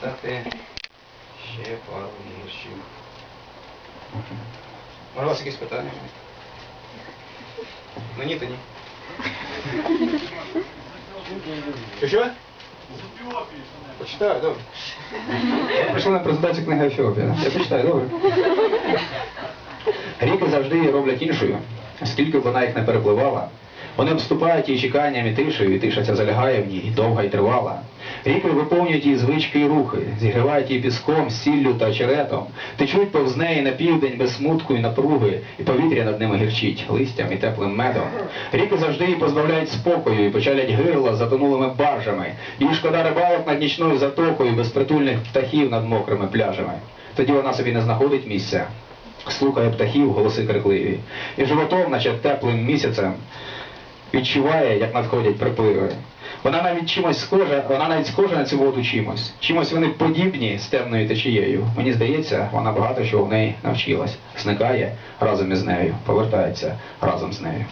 читати ще пару віршів. Може, у вас якісь питання? Мені то ні. Що що? Почитаю, добре. Я прийшов на презентацію книги Ефіопія. Я почитаю, добре. Ріки завжди її роблять іншою, скільки б вона їх не перепливала. Вони обступають її чеканням і тишею, і тиша ця залягає в ній, довга і тривала. Ріки виповнюють її звички і рухи, зігрівають її піском, сіллю та очеретом, течуть повз неї на південь без смутку і напруги, і повітря над ними гірчить листям і теплим медом. Ріки завжди її позбавляють спокою і почалять гирла з затонулими баржами. Їй шкода рибалок над нічною затокою, безпритульних птахів над мокрими пляжами. Тоді вона собі не знаходить місця, слухає птахів, голоси крикливі, і животом, наче теплим місяцем, відчуває, як надходять припливи. Вона навіть чимось схожа, вона навіть схожа на цю воду чимось. Чимось вони подібні з темною течією. Мені здається, вона багато чого в неї навчилась. Зникає разом із нею, повертається разом з нею.